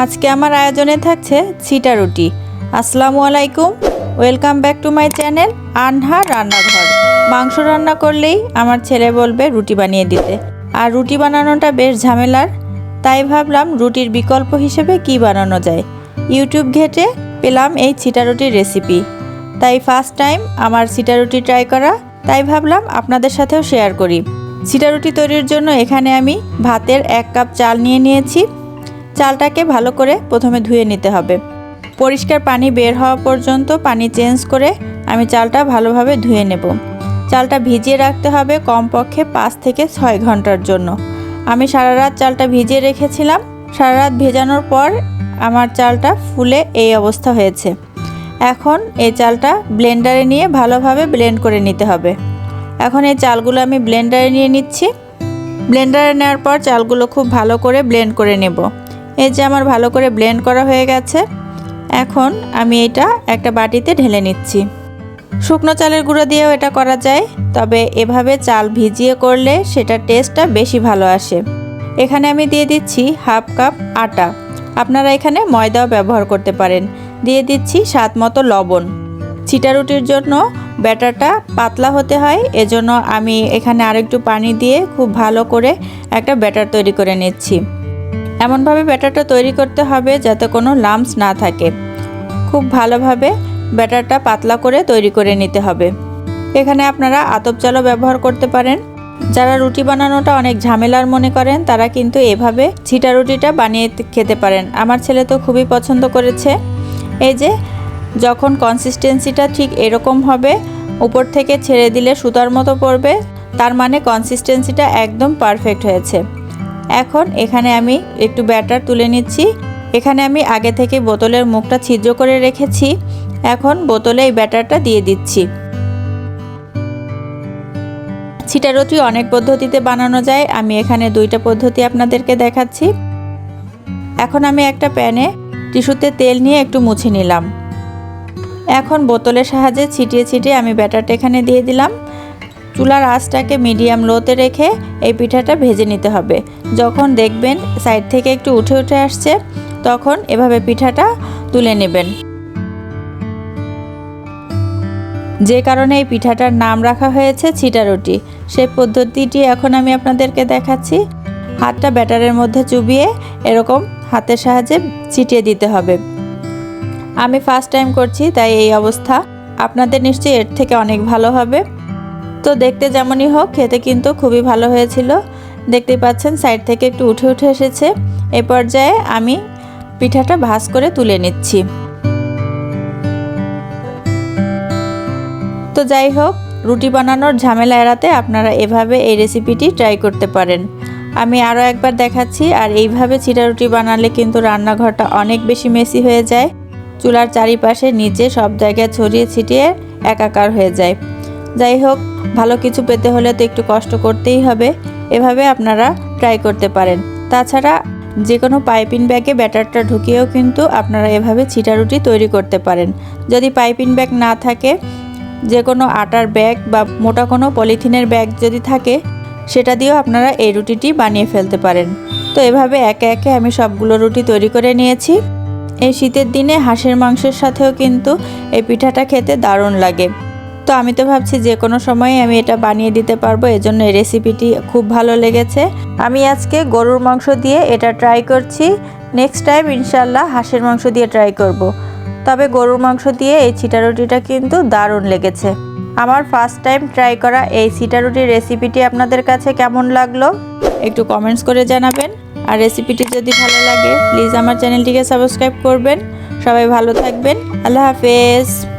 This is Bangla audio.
আজকে আমার আয়োজনে থাকছে ছিটা রুটি। আসসালামু আলাইকুম, welcome back to my channel Anha রান্নাঘর। মাংস রান্না করলেই আমার ছেলে বলবে রুটি বানিয়ে দিতে। আর রুটি বানানোটা বেশ ঝামেলার, তাই ভাবলাম রুটির বিকল্প হিসেবে কি বানানো যায়। ইউটিউব ঘেটে পেলাম এই ছিটা রুটির রেসিপি। তাই ফার্স্ট টাইম আমার ছিটা রুটি ট্রাই করা, তাই ভাবলাম আপনাদের সাথেও শেয়ার করি। ছিটা রুটি তৈরির জন্য এখানে আমি ভাতের এক কাপ চাল নিয়ে নিয়েছি। চালটাকে ভালো করে প্রথমে ধুয়ে নিতে হবে। পরিষ্কার পানি বের হওয়া পর্যন্ত পানি চেঞ্জ করে আমি চালটা ভালোভাবে ধুয়ে নেব। চালটা ভিজিয়ে রাখতে হবে কমপক্ষে পাঁচ থেকে ছয় ঘণ্টার জন্য। আমি সারা রাত চালটা ভিজিয়ে রেখেছিলাম। সারা রাত ভেজানোর পর আমার চালটা ফুলে এই অবস্থা হয়েছে। এখন এই চালটা ব্লেন্ডারে নিয়ে ভালোভাবে ব্লেন্ড করে নিতে হবে। এখন এই চালগুলো আমি ব্লেন্ডারে নিয়ে নিচ্ছি। ব্লেন্ডারে নেওয়ার পর চালগুলো খুব ভালো করে ব্লেন্ড করে নেব। এই যে আমার ভালো করে ব্লেন্ড করা হয়ে গেছে। এখন আমি এটা একটা বাটিতে ঢেলে নিচ্ছি। শুকনো চালের গুঁড়ো দিয়েও এটা করা যায়, তবে এভাবে চাল ভিজিয়ে করলে সেটার টেস্টটা বেশি ভালো আসে। এখানে আমি দিয়ে দিচ্ছি হাফ কাপ আটা। আপনারা এখানে ময়দাও ব্যবহার করতে পারেন। দিয়ে দিচ্ছি স্বাদ মতো লবণ। ছিটা রুটির জন্য ব্যাটারটা পাতলা হতে হয়, এজন্য আমি এখানে আরেকটু পানি দিয়ে খুব ভালো করে একটা ব্যাটার তৈরি করে নিচ্ছি। এমনভাবে ব্যাটারটা তৈরি করতে হবে যাতে কোনো লামস না থাকে। খুব ভালোভাবে ব্যাটারটা পাতলা করে তৈরি করে নিতে হবে। এখানে আপনারা আতপ চালও ব্যবহার করতে পারেন। যারা রুটি বানানোটা অনেক ঝামেলার মনে করেন, তারা কিন্তু এভাবে ছিটা রুটিটা বানিয়ে খেতে পারেন। আমার ছেলে তো খুবই পছন্দ করেছে। এই যে, যখন কনসিস্টেন্সিটা ঠিক এরকম হবে, উপর থেকে ছেড়ে দিলে সুতার মতো পড়বে, তার মানে কনসিস্টেন্সিটা একদম পারফেক্ট হয়েছে। এখন এখানে আমি একটু ব্যাটার তুলে নিচ্ছি। এখানে আমি আগে থেকে বোতলের মুখটা ছিদ্র করে রেখেছি। এখন বোতলে এই ব্যাটারটা দিয়ে দিচ্ছি। ছিটা রুটি অনেক পদ্ধতিতে বানানো যায়। আমি এখানে দুইটা পদ্ধতি আপনাদেরকে দেখাচ্ছি। এখন আমি একটা প্যানে টিস্যুতে তেল নিয়ে একটু মুছে নিলাম। এখন বোতলের সাহায্যে ছিটিয়ে ছিটিয়ে আমি ব্যাটারটা এখানে দিয়ে দিলাম। চুলার আঁচটাকে মিডিয়াম লোতে রেখে এই পিঠাটা ভেজে নিতে হবে। যখন দেখবেন সাইড থেকে একটু উঠে উঠে আসছে, তখন এভাবে পিঠাটা তুলে নেবেন। যে কারণে এই পিঠাটার নাম রাখা হয়েছে ছিটা রুটি সেই পদ্ধতিটি এখন আমি আপনাদেরকে দেখাচ্ছি। হাতটা ব্যাটারের মধ্যে চুবিয়ে এরকম হাতের সাহায্যে ছিটিয়ে দিতে হবে। আমি ফার্স্ট টাইম করছি, তাই এই অবস্থা। আপনাদের নিশ্চয়ই এর থেকে অনেক ভালো হবে। তো দেখতে যেমনই হোক, খেতে কিন্তু খুবই ভালো হয়েছিল। দেখতেই পাচ্ছেন, সাইড থেকে একটু উঠে উঠে এসেছে। এ পর্যায়ে আমি পিঠাটা ভাজ করে তুলে নিচ্ছি। তো যাই হোক, রুটি বানানোর ঝামেলা এড়াতে আপনারা এভাবে এই রেসিপিটি ট্রাই করতে পারেন। আমি আরও একবার দেখাচ্ছি, আর এইভাবে চিটা রুটি বানালে কিন্তু রান্নাঘরটা অনেক বেশি মেসি হয়ে যায়। চুলার চারিপাশে নিচে সব জায়গায় ছড়িয়ে ছিটিয়ে একাকার হয়ে যায়। যাই হোক, ভালো কিছু পেতে হলে তো একটু কষ্ট করতেই হবে। এভাবে আপনারা ট্রাই করতে পারেন। তাছাড়া যে কোনো পাইপিং ব্যাগে ব্যাটারটা ঢুকিয়েও কিন্তু আপনারা এভাবে ছিটা রুটি তৈরি করতে পারেন। যদি পাইপিং ব্যাগ না থাকে যে কোনো আটার ব্যাগ বা মোটা কোনো পলিথিনের ব্যাগ যদি থাকে, সেটা দিয়েও আপনারা এই রুটিটি বানিয়ে ফেলতে পারেন। তো এভাবে একে একে আমি সবগুলো রুটি তৈরি করে নিয়েছি। এই শীতের দিনে হাঁসের মাংসের সাথেও কিন্তু এই পিঠাটা খেতে দারুণ লাগে। তো আমি তো ভাবছি যে কোনো সময় আমি এটা বানিয়ে দিতে পারব, এজন্য এই রেসিপিটি খুব ভালো লেগেছে। আমি আজকে গরুর মাংস দিয়ে এটা ট্রাই করছি। নেক্সট টাইম ইনশাল্লাহ হাঁসের মাংস দিয়ে ট্রাই করব। তবে গরুর মাংস দিয়ে এই ছিটা রুটিটা কিন্তু দারুণ লেগেছে। আমার ফার্স্ট টাইম ট্রাই করা এই ছিটা রুটির রেসিপিটি আপনাদের কাছে কেমন লাগল? একটু কমেন্টস করে জানাবেন। আর রেসিপিটি যদি ভালো লাগে প্লিজ আমার চ্যানেলটিকে সাবস্ক্রাইব করবেন। সবাই ভালো থাকবেন। আল্লাহ হাফেজ।